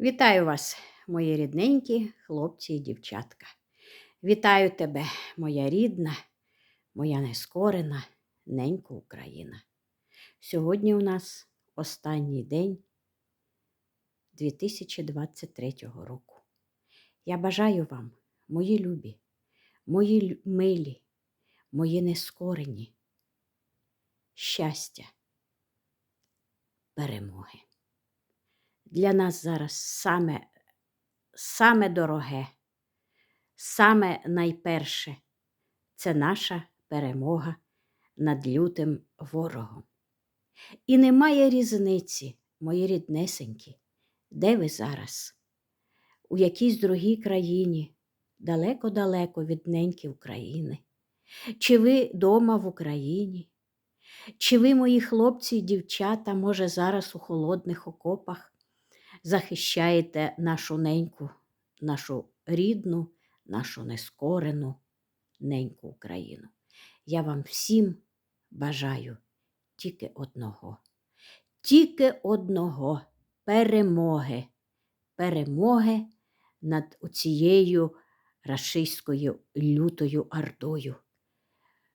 Вітаю вас, мої рідненькі хлопці і дівчатка. Вітаю тебе, моя рідна, моя нескорена, ненька Україна. Сьогодні у нас останній день 2023 року. Я бажаю вам, мої любі, мої милі, мої нескорені, щастя, перемоги. Для нас зараз саме, саме дороге, саме найперше це наша перемога над лютим ворогом. І немає різниці, мої ріднесенькі, де ви зараз, у якійсь другій країні, далеко-далеко від неньки України, чи ви дома в Україні, чи ви, мої хлопці і дівчата, може, зараз у холодних окопах захищаєте нашу неньку, нашу рідну, нашу нескорену неньку Україну. Я вам всім бажаю тільки одного, тільки одного перемоги, перемоги над оцією рашистською лютою ордою,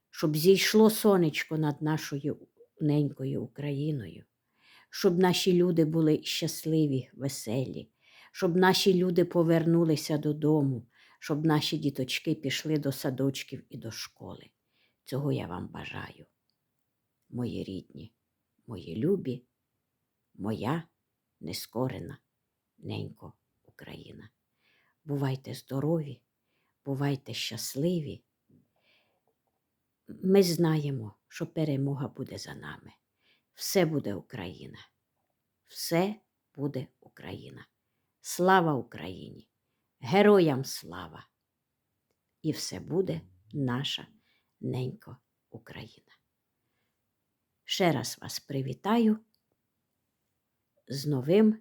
щоб зійшло сонечко над нашою ненькою Україною щоб наші люди були щасливі, веселі, щоб наші люди повернулися додому, щоб наші діточки пішли до садочків і до школи. Цього я вам бажаю, мої рідні, мої любі, моя нескорена ненько Україна. Бувайте здорові, бувайте щасливі. Ми знаємо, що перемога буде за нами. Все буде Україна. Все буде Україна. Слава Україні! Героям слава! І все буде наша ненько Україна. Ще раз вас привітаю з новим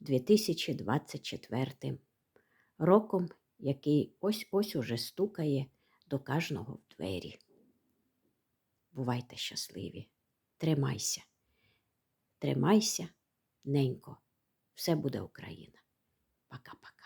2024 роком, який ось ось уже стукає до кожного в двері. Бувайте щасливі! Тримайся, тримайся, ненько, все буде Україна. Пока-пока.